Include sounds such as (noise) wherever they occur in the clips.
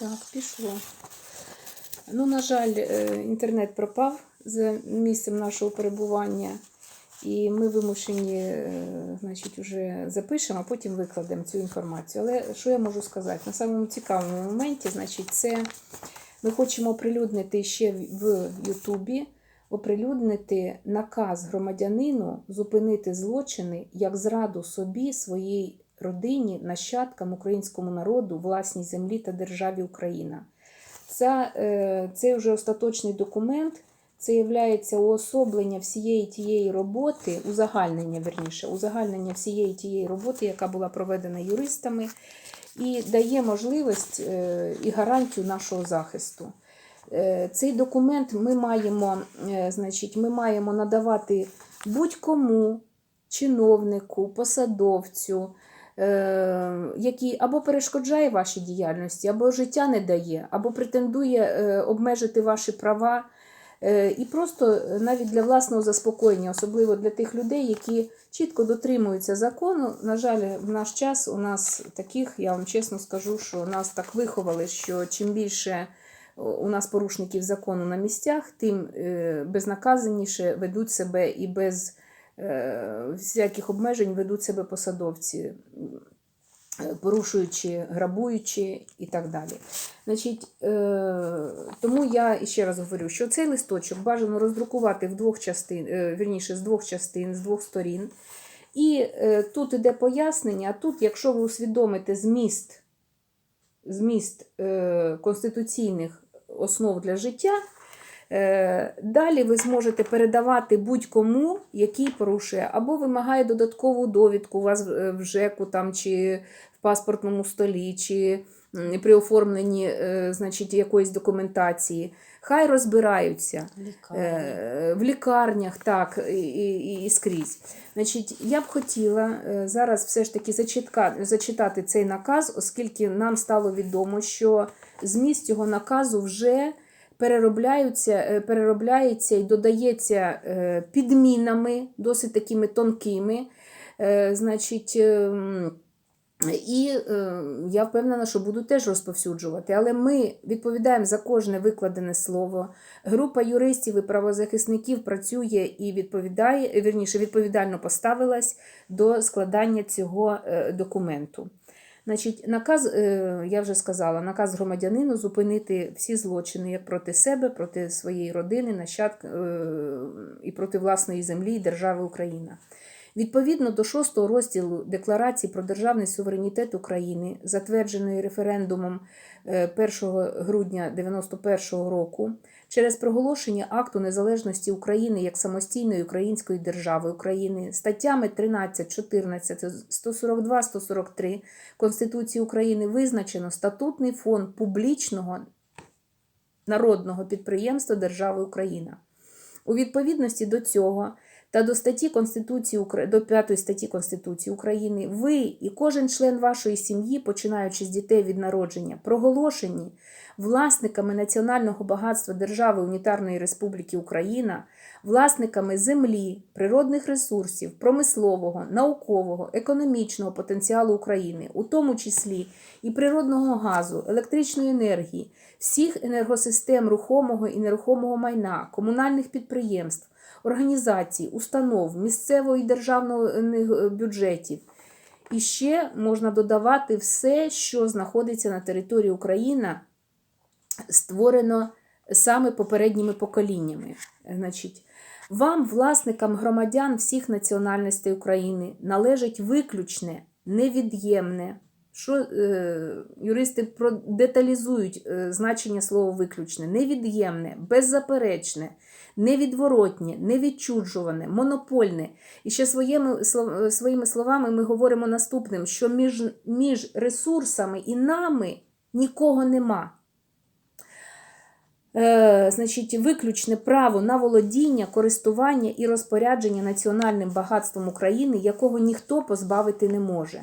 Так, пішло. Ну, на жаль, е, інтернет пропав з місцем нашого перебування. І ми вимушені, е, значить, вже запишемо, а потім викладемо цю інформацію. Але що я можу сказати? На самому цікавому моменті, значить, це ми хочемо оприлюднити ще в Ютубі, оприлюднити наказ громадянину зупинити злочини як зраду собі, своїй родині, нащадкам, українському народу, власній землі та державі Україна. Це, е, це вже остаточний документ. Це є уособлення всієї тієї роботи, узагальнення, верніше, узагальнення всієї тієї роботи, яка була проведена юристами, і дає можливість е, і гарантію нашого захисту. Е, Цей документ ми маємо, значить, ми маємо надавати будь-кому, чиновнику, посадовцю, який або перешкоджає вашій діяльності, або життя не дає, або претендує е, обмежити ваші права. Е, І просто навіть для власного заспокоєння, особливо для тих людей, які чітко дотримуються закону. На жаль, в наш час у нас таких, я вам чесно скажу, що нас так виховали, що чим більше у нас порушників закону на місцях, тим е, безнаказаніше ведуть себе і без е, всяких обмежень ведуть себе посадовці, е, порушуючи, грабуючи і так далі. Значить, е, тому я ще раз говорю, що цей листочок бажано роздрукувати в двох частин, е, вірніше, з двох частин, з двох сторін. І е, тут іде пояснення, а тут, якщо ви усвідомите зміст, зміст е, конституційних основ для життя, е, далі ви зможете передавати будь-кому, який порушує, або вимагає додаткову довідку у вас в в ЖЕКу там, чи в паспортному столі, чи при оформленні е, значить, якоїсь документації. Хай розбираються. Е, в лікарнях, так, і, і, і скрізь. Значить, я б хотіла е, зараз все ж таки зачитка, зачитати цей наказ, оскільки нам стало відомо, що зміст цього наказу вже переробляються, е, переробляється і додається е, підмінами, досить такими тонкими. Е, Значить, ем, і я впевнена, що буду теж розповсюджувати. Але ми відповідаємо за кожне викладене слово. Група юристів і правозахисників працює і відповідає, вірніше, відповідально поставилась до складання цього документу. Значить, наказ, е, я вже сказала, наказ громадянину зупинити всі злочини як проти себе, проти своєї родини, нащадк е, і проти власної землі і держави Україна. Відповідно до 6 розділу Декларації про державний суверенітет України, затвердженої референдумом е, 1 грудня 1991 року, через проголошення акту незалежності України як самостійної української держави України статтями 13, 14, 142, 143 Конституції України визначено статутний фонд публічного народного підприємства Держави Україна. У відповідності до цього та до статті Конституції до 5 статті Конституції України, ви і кожен член вашої сім'ї, починаючи з дітей від народження, проголошені власниками національного багатства Держави Унітарної Республіки Україна, власниками землі, природних ресурсів, промислового, наукового, економічного потенціалу України, у тому числі і природного газу, електричної енергії, всіх енергосистем рухомого і нерухомого майна, комунальних підприємств організацій, установ, місцевого і державних бюджетів. І ще можна додавати все, що знаходиться на території України, створено саме попередніми поколіннями. Значить, вам, власникам громадян всіх національностей України, належить виключне, невід'ємне. Що е, юристи продеталізують е, значення слова виключне, невід'ємне, беззаперечне, невідворотнє, невідчуджуване, монопольне. І ще своїми, своїми словами ми говоримо наступним: що між, між ресурсами і нами нікого нема. Е, значить, виключне право на володіння, користування і розпорядження національним багатством України, якого ніхто позбавити не може.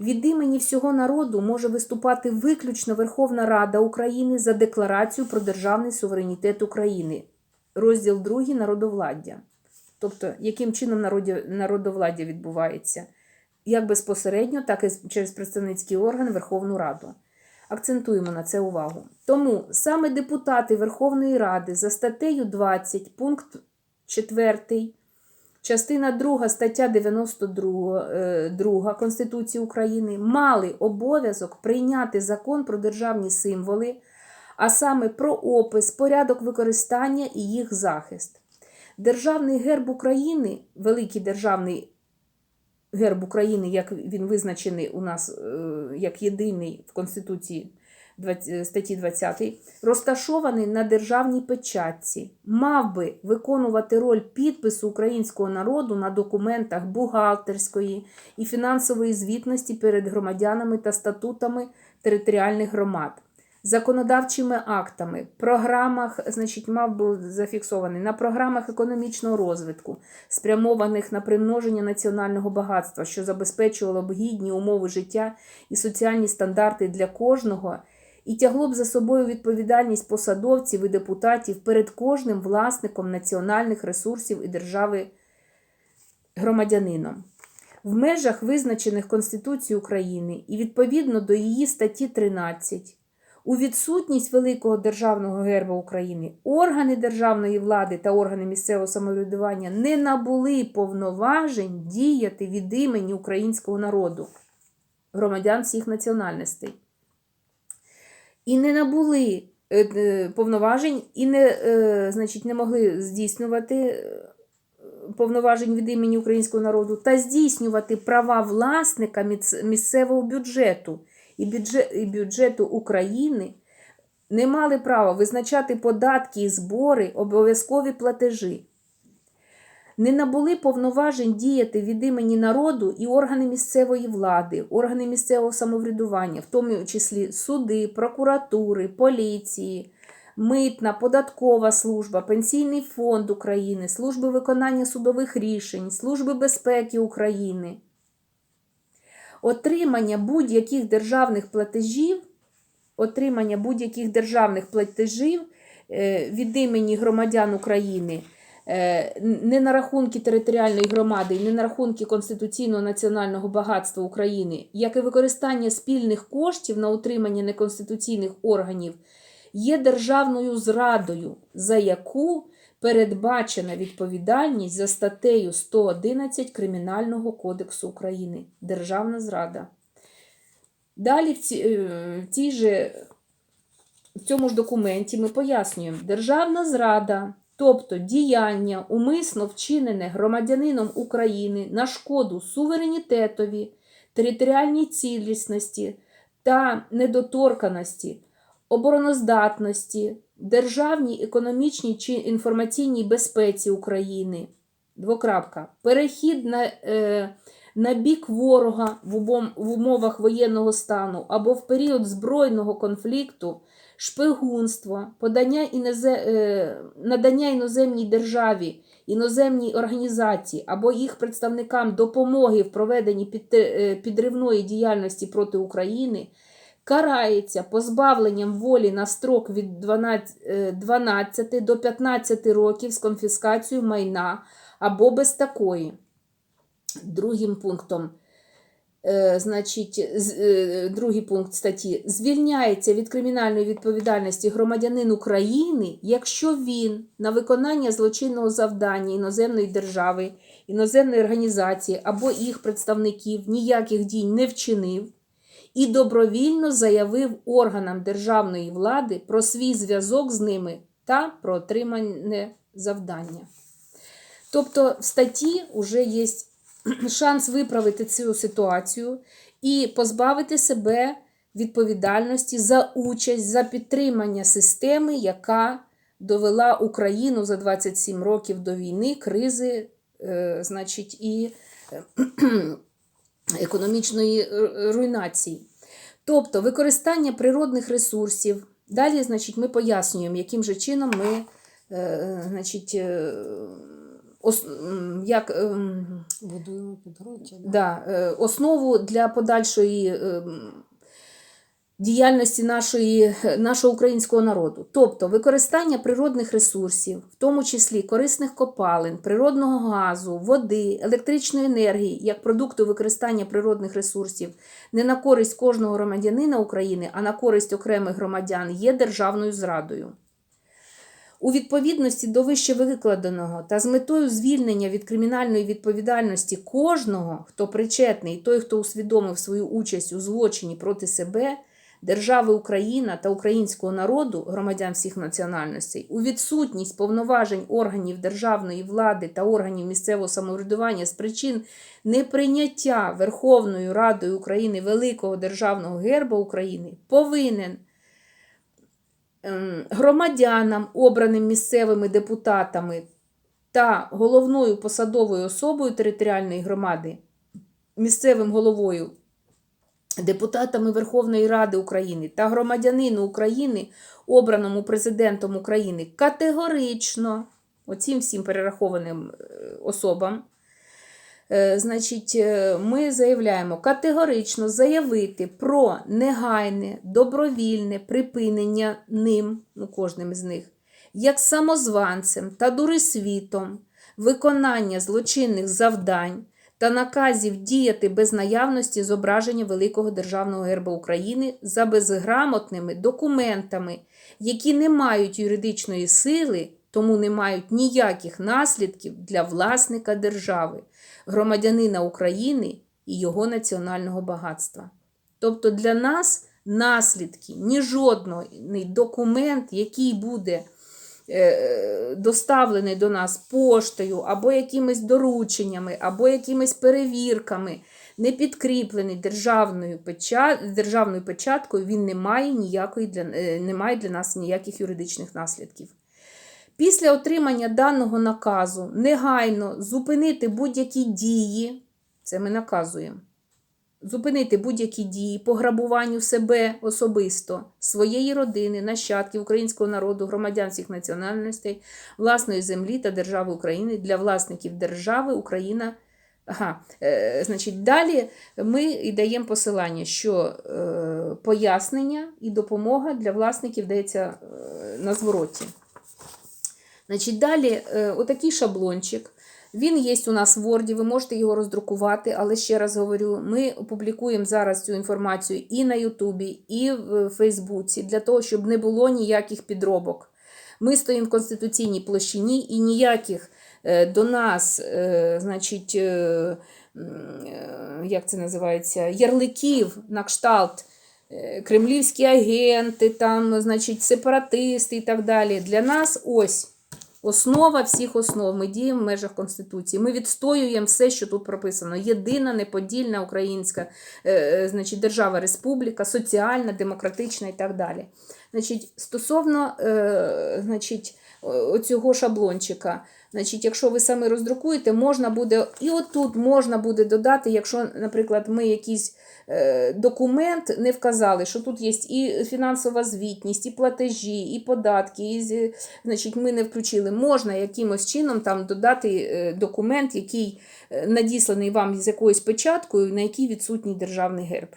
Від імені всього народу може виступати виключно Верховна Рада України за декларацію про державний суверенітет України, розділ 2 народовладдя. Тобто, яким чином народовладдя відбувається, як безпосередньо, так і через представницький орган Верховну Раду. акцентуємо на це увагу. Тому саме депутати Верховної Ради за статтею 20, пункт 4, частина 2 стаття 92 е, 2 Конституції України мали обов'язок прийняти закон про державні символи, а саме про опис, порядок використання і їх захист. Державний герб України, великий державний герб України, як він визначений у нас е, як єдиний в Конституції статті 20, розташований на державній печатці, мав би виконувати роль підпису українського народу на документах бухгалтерської і фінансової звітності перед громадянами та статутами територіальних громад. Законодавчими актами, програмах, значить, мав би зафіксований на програмах економічного розвитку, спрямованих на примноження національного багатства, що забезпечувало б гідні умови життя і соціальні стандарти для кожного, і тягло б за собою відповідальність посадовців і депутатів перед кожним власником національних ресурсів і держави громадянином. В межах визначених Конституцією України і відповідно до її статті 13 у відсутність великого державного герба України органи державної влади та органи місцевого самоврядування не набули повноважень діяти від імені українського народу, громадян всіх національностей. І не набули е, е, повноважень, і не, е, значить, не могли здійснювати повноважень від імені українського народу та здійснювати права власника місцевого бюджету і бюджет, і бюджету України не мали права визначати податки і збори, обов'язкові платежі. Не набули повноважень діяти від імені народу і органи місцевої влади, органи місцевого самоврядування, в тому числі суди, прокуратури, поліції, митна, податкова служба, Пенсійний фонд України, служби виконання судових рішень, служби безпеки України отримання будь-яких державних платежів, отримання будь-яких державних платежів е, від імені громадян України е, не на рахунки територіальної громади, не на рахунки конституційного національного багатства України, як і використання спільних коштів на утримання неконституційних органів, є державною зрадою, за яку передбачена відповідальність за статтею 111 Кримінального кодексу України Державна зрада. Далі в, ці, е, в, цій же, в цьому ж документі ми пояснюємо, державна зрада, тобто діяння, умисно вчинене громадянином України на шкоду суверенітетові, територіальній цілісності та недоторканості, обороноздатності, державній економічній чи інформаційній безпеці України. Двокрапка. Перехід на, е, на бік ворога в, убом, в умовах воєнного стану або в період збройного конфлікту, шпигунство, подання інозе, е, надання іноземній державі, іноземній організації або їх представникам допомоги в проведенні під, е, підривної діяльності проти України карається позбавленням волі на строк від 12, е, 12 до 15 років з конфіскацією майна або без такої. Другим пунктом, е, значить, е, другий пункт статті звільняється від кримінальної відповідальності громадянин України, якщо він на виконання злочинного завдання іноземної держави, іноземної організації або їх представників ніяких дій не вчинив і добровільно заявив органам державної влади про свій зв'язок з ними та про отримане завдання. Тобто в статті вже є (clears throat) шанс виправити цю ситуацію і позбавити себе відповідальності за участь, за підтримання системи, яка довела Україну за 27 років до війни, кризи, е, значить, і е, (clears throat) економічної е, руйнації. Тобто використання природних ресурсів. Далі, значить, ми пояснюємо, яким же чином ми, е, значить, е, як, ем, Будуємо підґрунтя. Да? основу для подальшої ем, діяльності нашої, нашого українського народу. Тобто використання природних ресурсів, в тому числі корисних копалин, природного газу, води, електричної енергії, як продукту використання природних ресурсів не на користь кожного громадянина України, а на користь окремих громадян є державною зрадою. У відповідності до вище викладеного та з метою звільнення від кримінальної відповідальності кожного, хто причетний, той, хто усвідомив свою участь у злочині проти себе, держави Україна та українського народу, громадян всіх національностей, у відсутність повноважень органів державної влади та органів місцевого самоврядування з причин неприйняття Верховною Радою України Великого Державного герба України повинен ем, громадянам, обраним місцевими депутатами та головною посадовою особою територіальної громади, місцевим головою, депутатами Верховної Ради України та громадянину України, обраному президентом України, категорично оцім всім перерахованим е, особам. Е, Значить, е, ми заявляємо категорично заявити про негайне, добровільне припинення ним, ну кожним з них, як самозванцем та дурисвітом, виконання злочинних завдань та наказів діяти без наявності зображення Великого Державного герба України за безграмотними документами, які не мають юридичної сили, тому не мають ніяких наслідків для власника держави, громадянина України і його національного багатства. Тобто для нас наслідки ні жодний документ, який буде доставлений до нас поштою, або якимись дорученнями, або якимись перевірками, не підкріплений державною, печа- державною печаткою, він не має, ніякої для, е, не має для нас ніяких юридичних наслідків. Після отримання даного наказу негайно зупинити будь-які дії, це ми наказуємо, зупинити будь-які дії по грабуванню себе особисто, своєї родини, нащадків українського народу, громадян всіх національностей, власної землі та держави України для власників держави Україна. Ага, е, значить, далі ми і даємо посилання, що е, пояснення і допомога для власників дається е, на звороті. Значить, далі е, отакий шаблончик. Він є у нас в Word, ви можете його роздрукувати, але ще раз говорю, ми опублікуємо зараз цю інформацію і на Ютубі, і в Фейсбуці, для того, щоб не було ніяких підробок. Ми стоїмо в конституційній площині і ніяких е, до нас, е, значить, е, як це називається, ярликів на кшталт кремлівські агенти, там, значить, сепаратисти і так далі. Для нас ось. Основа всіх основ. Ми діємо в межах Конституції. Ми відстоюємо все, що тут прописано. Єдина, неподільна українська е, е, значить, держава, республіка, соціальна, демократична і так далі. Значить, стосовно е, значить, о- оцього шаблончика, значить, якщо ви саме роздрукуєте, можна буде, і отут можна буде додати, якщо, наприклад, ми якийсь е, документ не вказали, що тут є і фінансова звітність, і платежі, і податки, і, значить, ми не включили. Можна якимось чином там додати е, документ, який е, надісланий вам з якоюсь печаткою, на якій відсутній державний герб.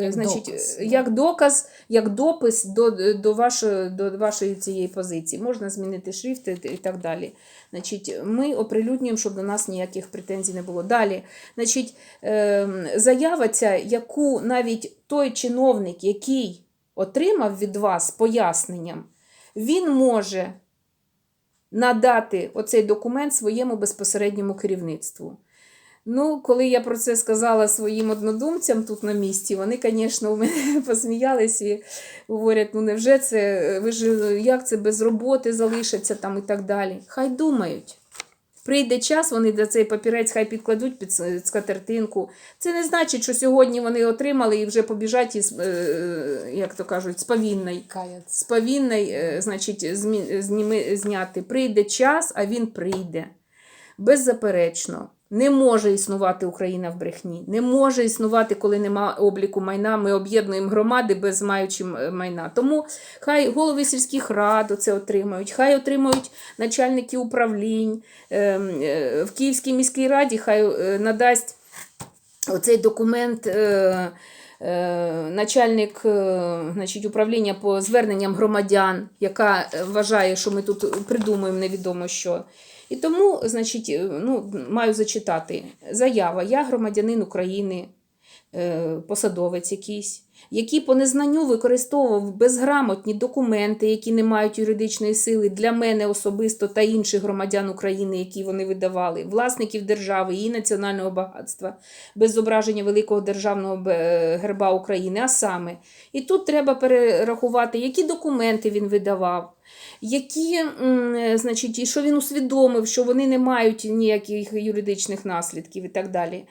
Як Значить, доказ, е, як доказ, як допис до, до, вашої, до вашої цієї позиції. Можна змінити шрифт і і так далі. Значить, ми оприлюднюємо, щоб до нас ніяких претензій не було. Далі, значить, ем, заява ця, яку навіть той чиновник, який отримав від вас поясненням, він може надати оцей документ своєму безпосередньому керівництву. Ну, коли я про це сказала своїм однодумцям тут на місці, вони, звісно, у мене (laughs) посміялись і говорять: ну невже це, ви ж як це без роботи залишаться там і так далі. Хай думають. Прийде час, вони до цей папірець хай підкладуть під скатертинку. Це не значить, що сьогодні вони отримали і вже побіжать із, е, як то кажуть, повінної, е, значить, зніми, зняти. Прийде час, а він прийде. Беззаперечно. Не може існувати Україна в брехні. Не може існувати, коли нема обліку майна. Ми об'єднуємо громади без маючи майна. Тому хай голови сільських рад це отримають, хай отримають начальники управлінь. Ем, е, В Київській міській раді хай е, надасть оцей документ. е, е, начальник е, значить, управління по зверненням громадян, яка е, вважає, що ми тут придумуємо невідомо що. І тому, значить, е, ну, маю зачитати заява. Я громадянин України, е, посадовець якийсь, який по незнанню використовував безграмотні документи, які не мають юридичної сили для мене особисто та інших громадян України, які вони видавали, власників держави, її національного багатства, без зображення великого державного е, герба України. А саме, і тут треба перерахувати, які документи він видавав. Які, е, значить, і що він усвідомив, що вони не мають ніяких юридичних наслідків і так далі.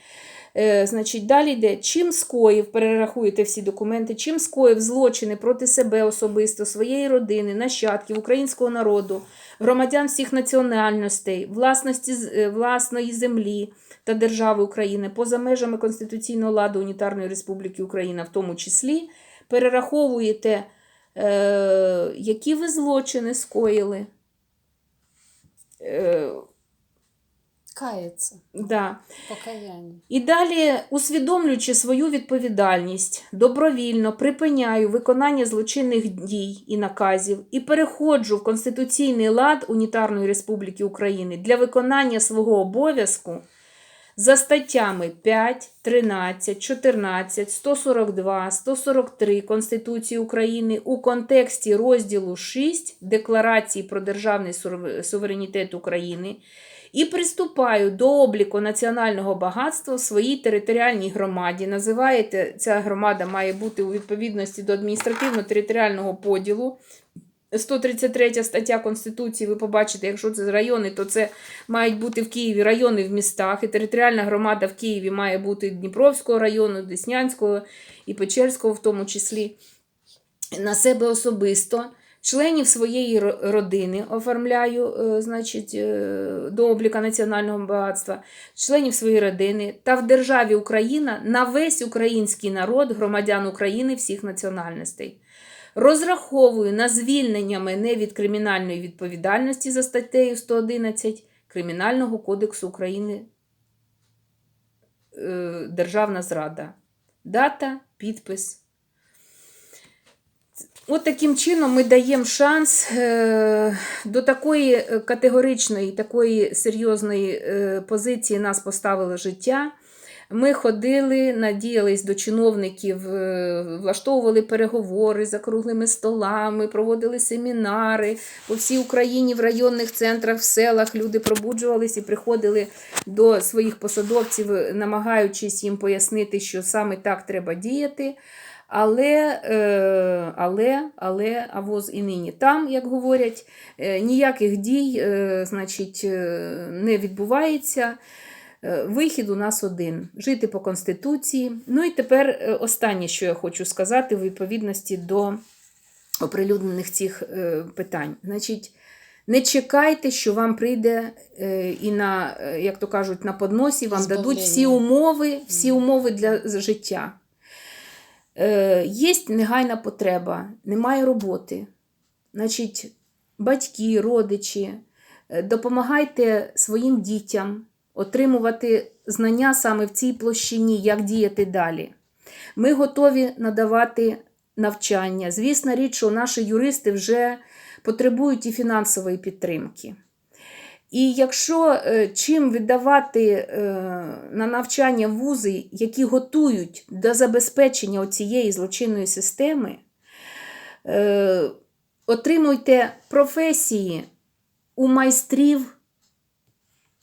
Е, значить, далі йде, чим скоїв, перерахуєте всі документи, чим скоїв злочини проти себе особисто, своєї родини, нащадків, українського народу, громадян всіх національностей, власності, е, власної землі та держави України поза межами Конституційного ладу Унітарної Республіки Україна, в тому числі, перераховуєте, е, які ви злочини скоїли. Кається. да. Покаяння. І далі, усвідомлюючи свою відповідальність, добровільно припиняю виконання злочинних дій і наказів і переходжу в Конституційний лад Унітарної Республіки України для виконання свого обов'язку за статтями 5, 13, 14, 142, 143 Конституції України у контексті розділу 6 Декларації про державний суверенітет України і приступаю до обліку національного багатства в своїй територіальній громаді. Називаєте, ця громада має бути у відповідності до адміністративно-територіального поділу. 133 стаття Конституції, ви побачите, якщо це райони, то це мають бути в Києві райони в містах, і територіальна громада в Києві має бути Дніпровського району, Деснянського і Печерського в тому числі. На себе особисто. Членів своєї родини оформляю, е, значить, е, до обліка національного багатства, членів своєї родини та в державі Україна на весь український народ, громадян України всіх національностей. Розраховую на звільнення мене від кримінальної відповідальності за статтею 111 Кримінального кодексу України е, Державна зрада. Дата, підпис. От таким чином ми даємо шанс е, до такої е, категоричної, такої серйозної е, позиції нас поставило життя. Ми ходили, надіялись до чиновників, влаштовували переговори за круглими столами, проводили семінари по всій Україні в районних центрах, в селах. Люди пробуджувались і приходили до своїх посадовців, намагаючись їм пояснити, що саме так треба діяти. Але, е, але, але, а воз і нині там, як говорять, е, ніяких дій е, значить, не відбувається. Вихід у нас один жити по Конституції. Ну і тепер останнє, що я хочу сказати, в відповідності до оприлюднених цих питань. Значить, не чекайте, що вам прийде і на, як то кажуть, на подносі вам дадуть всі умови, всі умови для життя. Е, Є негайна потреба, немає роботи. Значить, батьки, родичі, е, допомагайте своїм дітям отримувати знання саме в цій площині, як діяти далі. Ми готові надавати навчання. Звісна річ, що наші юристи вже потребують і фінансової підтримки. І якщо е, чим віддавати е, на навчання вузи, які готують до забезпечення цієї злочинної системи, е, отримуйте професії у майстрів,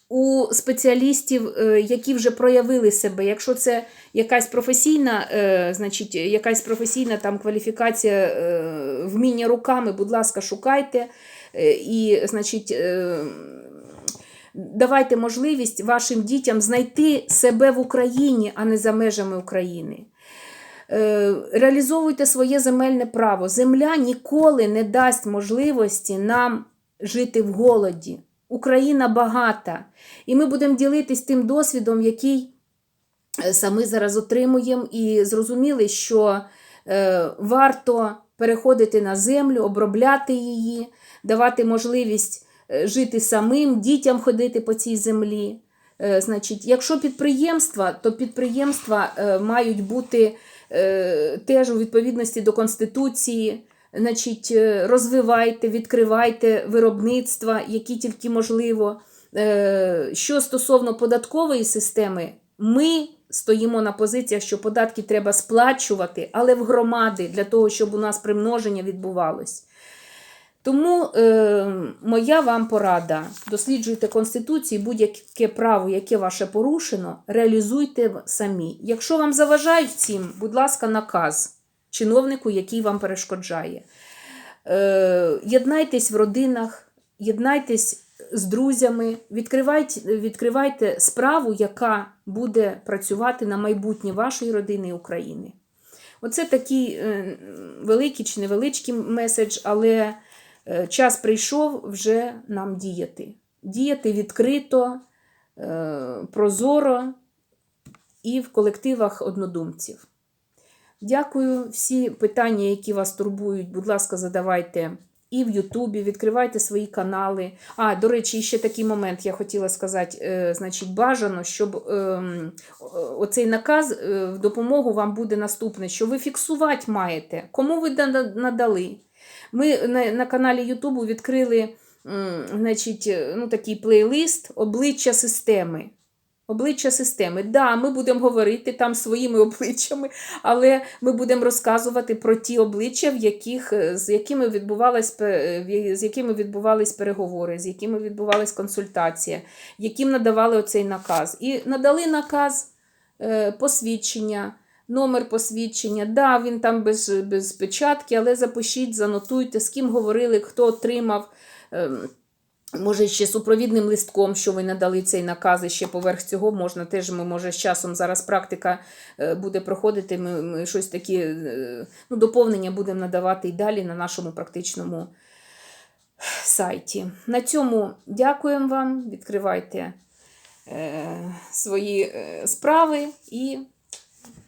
у спеціалістів, які вже проявили себе. Якщо це якась професійна, значить, якась професійна там кваліфікація вміння руками, будь ласка, шукайте. І, значить, давайте можливість вашим дітям знайти себе в Україні, а не за межами України. Е, Реалізовуйте своє земельне право. Земля ніколи не дасть можливості нам жити в голоді. Україна багата. І ми будемо ділитись тим досвідом, який е, самі зараз отримуємо, і зрозуміли, що е, варто переходити на землю, обробляти її, давати можливість жити самим, дітям ходити по цій землі. Е, Значить, якщо підприємства, то підприємства е, мають бути е, теж у відповідності до Конституції. Значить, е, розвивайте, відкривайте виробництва, які тільки можливо. Е, Що стосовно податкової системи, ми стоїмо на позиціях, що податки треба сплачувати, але в громади для того, щоб у нас примноження відбувалось. Тому е, моя вам порада: досліджуйте Конституцію, будь-яке право, яке ваше порушено, реалізуйте самі. Якщо вам заважають цим, будь ласка, наказ чиновнику, який вам перешкоджає. Е, єднайтесь в родинах, єднайтесь з друзями, відкривайте, відкривайте справу, яка буде працювати на майбутнє вашої родини України. Оце такий е, великий чи невеличкий меседж, але час прийшов вже нам діяти. Діяти відкрито, е, прозоро і в колективах однодумців. Дякую. Всі питання, які вас турбують, будь ласка, задавайте і в Ютубі, відкривайте свої канали. А, до речі, ще такий момент я хотіла сказати. Е, значить, бажано, щоб ем, оцей наказ е, в допомогу вам буде наступне, що ви фіксувати маєте, кому ви надали. Ми на, на каналі Ютубу відкрили значить, е, ну, такий плейлист обличчя системи. Обличчя системи. Да, ми будемо говорити там своїми (laughs) обличчями, але ми будемо розказувати про ті обличчя, в яких, е, з якими відбувались, з якими відбувались переговори, з якими відбувалась консультація, яким надавали оцей наказ. І надали наказ е, посвідчення. Номер посвідчення, да, він там без, без печатки, але запишіть, занотуйте, з ким говорили, хто отримав. ем, Може, ще супровідним листком, що ви надали цей наказ, і ще поверх цього можна теж. Ми може з часом зараз практика е, буде проходити. Ми, ми щось такі е, ну, доповнення будемо надавати і далі на нашому практичному сайті. На цьому дякуємо вам. Відкривайте е, свої е, справи і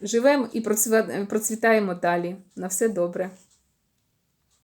живемо і процвітаємо далі. На все добре.